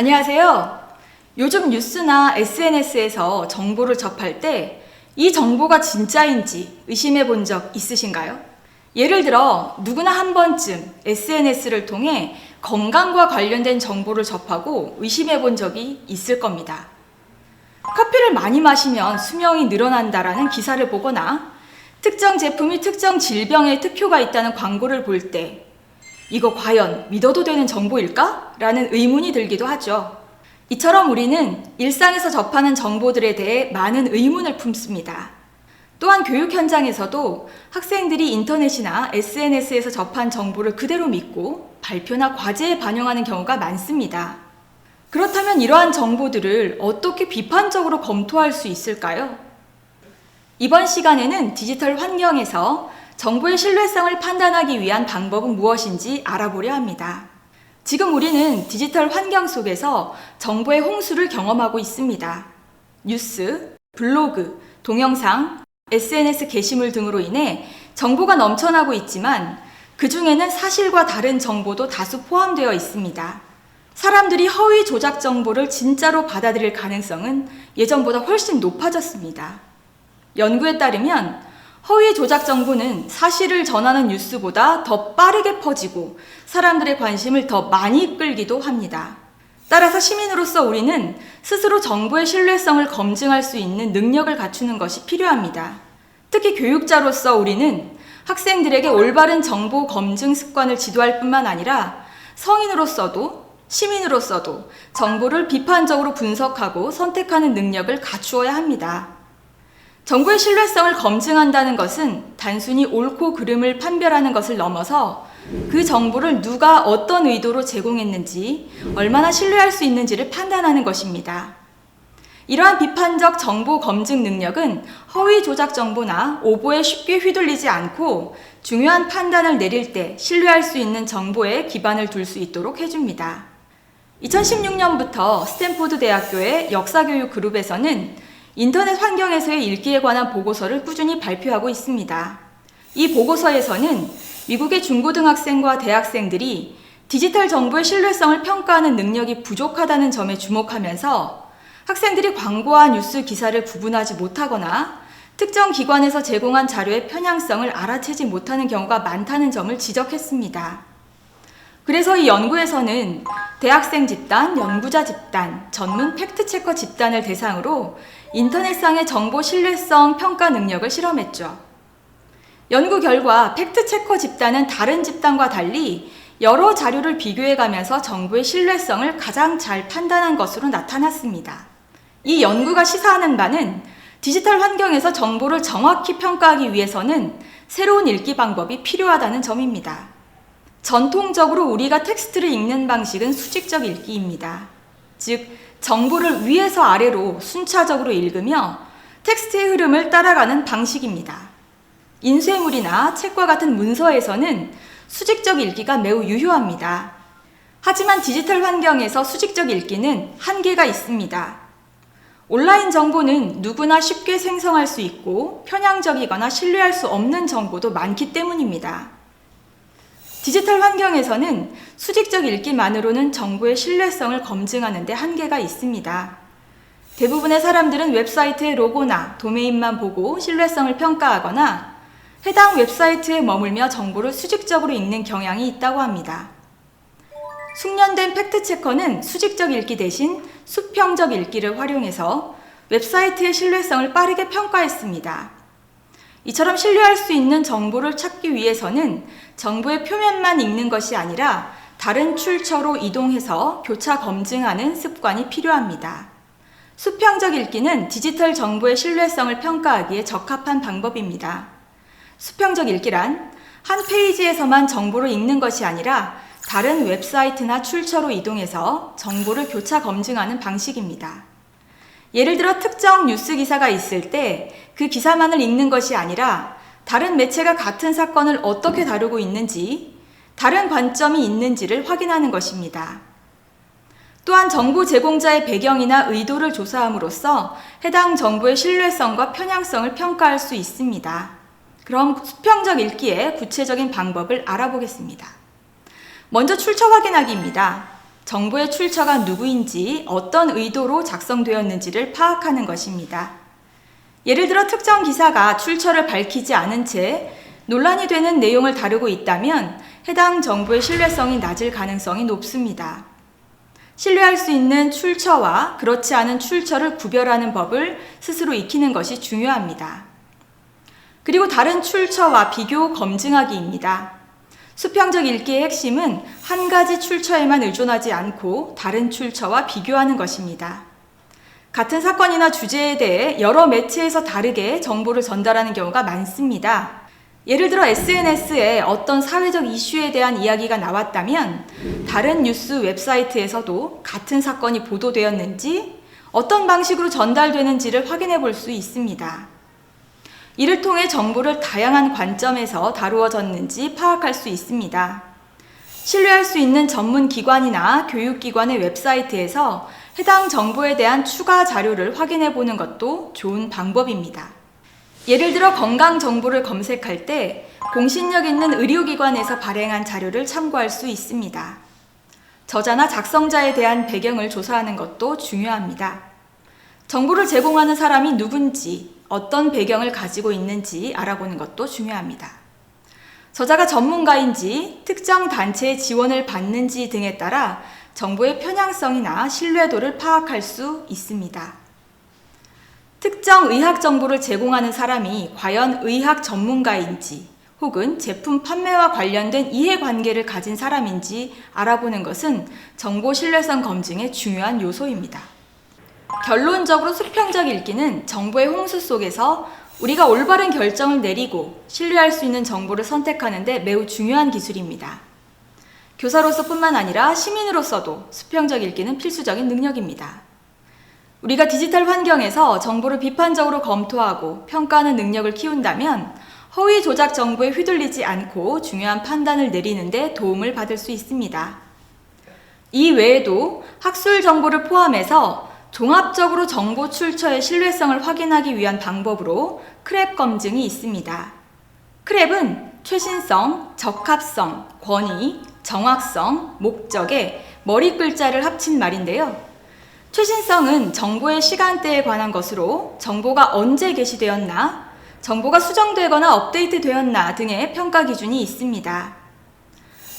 안녕하세요. 요즘 뉴스나 SNS에서 정보를 접할 때 이 정보가 진짜인지 의심해 본 적 있으신가요? 예를 들어 누구나 한 번쯤 SNS를 통해 건강과 관련된 정보를 접하고 의심해 본 적이 있을 겁니다. 커피를 많이 마시면 수명이 늘어난다라는 기사를 보거나 특정 제품이 특정 질병에 특효가 있다는 광고를 볼 때 이거 과연 믿어도 되는 정보일까? 라는 의문이 들기도 하죠. 이처럼 우리는 일상에서 접하는 정보들에 대해 많은 의문을 품습니다. 또한 교육 현장에서도 학생들이 인터넷이나 SNS에서 접한 정보를 그대로 믿고 발표나 과제에 반영하는 경우가 많습니다. 그렇다면 이러한 정보들을 어떻게 비판적으로 검토할 수 있을까요? 이번 시간에는 디지털 환경에서 정보의 신뢰성을 판단하기 위한 방법은 무엇인지 알아보려 합니다. 지금 우리는 디지털 환경 속에서 정보의 홍수를 경험하고 있습니다. 뉴스, 블로그, 동영상, SNS 게시물 등으로 인해 정보가 넘쳐나고 있지만 그 중에는 사실과 다른 정보도 다수 포함되어 있습니다. 사람들이 허위 조작 정보를 진짜로 받아들일 가능성은 예전보다 훨씬 높아졌습니다. 연구에 따르면 허위 조작 정보는 사실을 전하는 뉴스보다 더 빠르게 퍼지고 사람들의 관심을 더 많이 끌기도 합니다. 따라서 시민으로서 우리는 스스로 정보의 신뢰성을 검증할 수 있는 능력을 갖추는 것이 필요합니다. 특히 교육자로서 우리는 학생들에게 올바른 정보 검증 습관을 지도할 뿐만 아니라 성인으로서도 시민으로서도 정보를 비판적으로 분석하고 선택하는 능력을 갖추어야 합니다. 정보의 신뢰성을 검증한다는 것은 단순히 옳고 그름을 판별하는 것을 넘어서 그 정보를 누가 어떤 의도로 제공했는지, 얼마나 신뢰할 수 있는지를 판단하는 것입니다. 이러한 비판적 정보 검증 능력은 허위 조작 정보나 오보에 쉽게 휘둘리지 않고 중요한 판단을 내릴 때 신뢰할 수 있는 정보에 기반을 둘 수 있도록 해줍니다. 2016년부터 스탠포드 대학교의 역사교육 그룹에서는 인터넷 환경에서의 읽기에 관한 보고서를 꾸준히 발표하고 있습니다. 이 보고서에서는 미국의 중고등학생과 대학생들이 디지털 정보의 신뢰성을 평가하는 능력이 부족하다는 점에 주목하면서 학생들이 광고와 뉴스 기사를 구분하지 못하거나 특정 기관에서 제공한 자료의 편향성을 알아채지 못하는 경우가 많다는 점을 지적했습니다. 그래서 이 연구에서는 대학생 집단, 연구자 집단, 전문 팩트체커 집단을 대상으로 인터넷상의 정보 신뢰성 평가 능력을 실험했죠. 연구 결과 팩트체커 집단은 다른 집단과 달리 여러 자료를 비교해 가면서 정보의 신뢰성을 가장 잘 판단한 것으로 나타났습니다. 이 연구가 시사하는 바는 디지털 환경에서 정보를 정확히 평가하기 위해서는 새로운 읽기 방법이 필요하다는 점입니다. 전통적으로 우리가 텍스트를 읽는 방식은 수직적 읽기입니다. 즉, 정보를 위에서 아래로 순차적으로 읽으며 텍스트의 흐름을 따라가는 방식입니다. 인쇄물이나 책과 같은 문서에서는 수직적 읽기가 매우 유효합니다. 하지만 디지털 환경에서 수직적 읽기는 한계가 있습니다. 온라인 정보는 누구나 쉽게 생성할 수 있고 편향적이거나 신뢰할 수 없는 정보도 많기 때문입니다. 디지털 환경에서는 수직적 읽기만으로는 정보의 신뢰성을 검증하는 데 한계가 있습니다. 대부분의 사람들은 웹사이트의 로고나 도메인만 보고 신뢰성을 평가하거나 해당 웹사이트에 머물며 정보를 수직적으로 읽는 경향이 있다고 합니다. 숙련된 팩트체커는 수직적 읽기 대신 수평적 읽기를 활용해서 웹사이트의 신뢰성을 빠르게 평가했습니다. 이처럼 신뢰할 수 있는 정보를 찾기 위해서는 정보의 표면만 읽는 것이 아니라 다른 출처로 이동해서 교차 검증하는 습관이 필요합니다. 수평적 읽기는 디지털 정보의 신뢰성을 평가하기에 적합한 방법입니다. 수평적 읽기란 한 페이지에서만 정보를 읽는 것이 아니라 다른 웹사이트나 출처로 이동해서 정보를 교차 검증하는 방식입니다. 예를 들어 특정 뉴스 기사가 있을 때 그 기사만을 읽는 것이 아니라 다른 매체가 같은 사건을 어떻게 다루고 있는지, 다른 관점이 있는지를 확인하는 것입니다. 또한 정보 제공자의 배경이나 의도를 조사함으로써 해당 정보의 신뢰성과 편향성을 평가할 수 있습니다. 그럼 수평적 읽기의 구체적인 방법을 알아보겠습니다. 먼저 출처 확인하기입니다. 정보의 출처가 누구인지 어떤 의도로 작성되었는지를 파악하는 것입니다. 예를 들어 특정 기사가 출처를 밝히지 않은 채 논란이 되는 내용을 다루고 있다면 해당 정보의 신뢰성이 낮을 가능성이 높습니다. 신뢰할 수 있는 출처와 그렇지 않은 출처를 구별하는 법을 스스로 익히는 것이 중요합니다. 그리고 다른 출처와 비교 검증하기입니다. 수평적 읽기의 핵심은 한 가지 출처에만 의존하지 않고 다른 출처와 비교하는 것입니다. 같은 사건이나 주제에 대해 여러 매체에서 다르게 정보를 전달하는 경우가 많습니다. 예를 들어 SNS에 어떤 사회적 이슈에 대한 이야기가 나왔다면 다른 뉴스 웹사이트에서도 같은 사건이 보도되었는지 어떤 방식으로 전달되는지를 확인해 볼 수 있습니다. 이를 통해 정보를 다양한 관점에서 다루어졌는지 파악할 수 있습니다. 신뢰할 수 있는 전문 기관이나 교육기관의 웹사이트에서 해당 정보에 대한 추가 자료를 확인해 보는 것도 좋은 방법입니다. 예를 들어 건강 정보를 검색할 때 공신력 있는 의료기관에서 발행한 자료를 참고할 수 있습니다. 저자나 작성자에 대한 배경을 조사하는 것도 중요합니다. 정보를 제공하는 사람이 누군지, 어떤 배경을 가지고 있는지 알아보는 것도 중요합니다. 저자가 전문가인지, 특정 단체의 지원을 받는지 등에 따라 정보의 편향성이나 신뢰도를 파악할 수 있습니다. 특정 의학 정보를 제공하는 사람이 과연 의학 전문가인지 혹은 제품 판매와 관련된 이해관계를 가진 사람인지 알아보는 것은 정보 신뢰성 검증의 중요한 요소입니다. 결론적으로 수평적 읽기는 정보의 홍수 속에서 우리가 올바른 결정을 내리고 신뢰할 수 있는 정보를 선택하는데 매우 중요한 기술입니다. 교사로서 뿐만 아니라 시민으로서도 수평적 읽기는 필수적인 능력입니다. 우리가 디지털 환경에서 정보를 비판적으로 검토하고 평가하는 능력을 키운다면 허위 조작 정보에 휘둘리지 않고 중요한 판단을 내리는데 도움을 받을 수 있습니다. 이 외에도 학술 정보를 포함해서 종합적으로 정보 출처의 신뢰성을 확인하기 위한 방법으로 크랩 검증이 있습니다. 크랩은 최신성, 적합성, 권위, 정확성, 목적의 머리 글자를 합친 말인데요. 최신성은 정보의 시간대에 관한 것으로 정보가 언제 게시되었나, 정보가 수정되거나 업데이트 되었나 등의 평가 기준이 있습니다.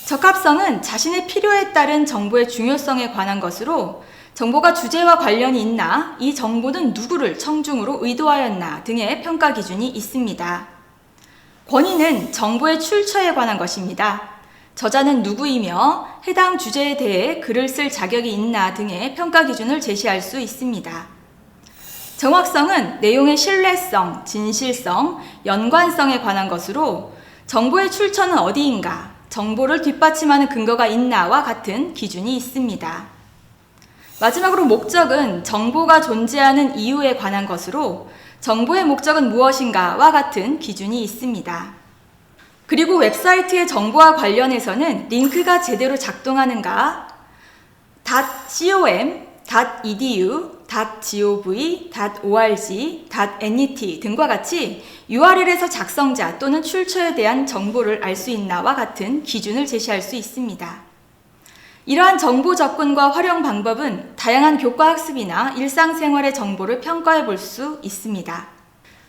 적합성은 자신의 필요에 따른 정보의 중요성에 관한 것으로 정보가 주제와 관련이 있나, 이 정보는 누구를 청중으로 의도하였나 등의 평가 기준이 있습니다. 권위는 정보의 출처에 관한 것입니다. 저자는 누구이며 해당 주제에 대해 글을 쓸 자격이 있나 등의 평가 기준을 제시할 수 있습니다. 정확성은 내용의 신뢰성, 진실성, 연관성에 관한 것으로 정보의 출처는 어디인가, 정보를 뒷받침하는 근거가 있나와 같은 기준이 있습니다. 마지막으로 목적은 정보가 존재하는 이유에 관한 것으로 정보의 목적은 무엇인가와 같은 기준이 있습니다. 그리고 웹사이트의 정보와 관련해서는 링크가 제대로 작동하는가, .com, .edu, .gov, .org, .net 등과 같이 URL에서 작성자 또는 출처에 대한 정보를 알 수 있나와 같은 기준을 제시할 수 있습니다. 이러한 정보 접근과 활용 방법은 다양한 교과 학습이나 일상생활의 정보를 평가해 볼 수 있습니다.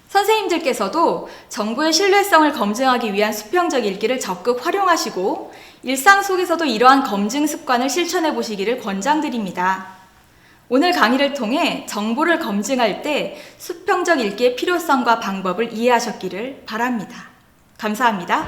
선생님들께서도 정보의 신뢰성을 검증하기 위한 수평적 읽기를 적극 활용하시고 일상 속에서도 이러한 검증 습관을 실천해 보시기를 권장드립니다. 오늘 강의를 통해 정보를 검증할 때 수평적 읽기의 필요성과 방법을 이해하셨기를 바랍니다. 감사합니다.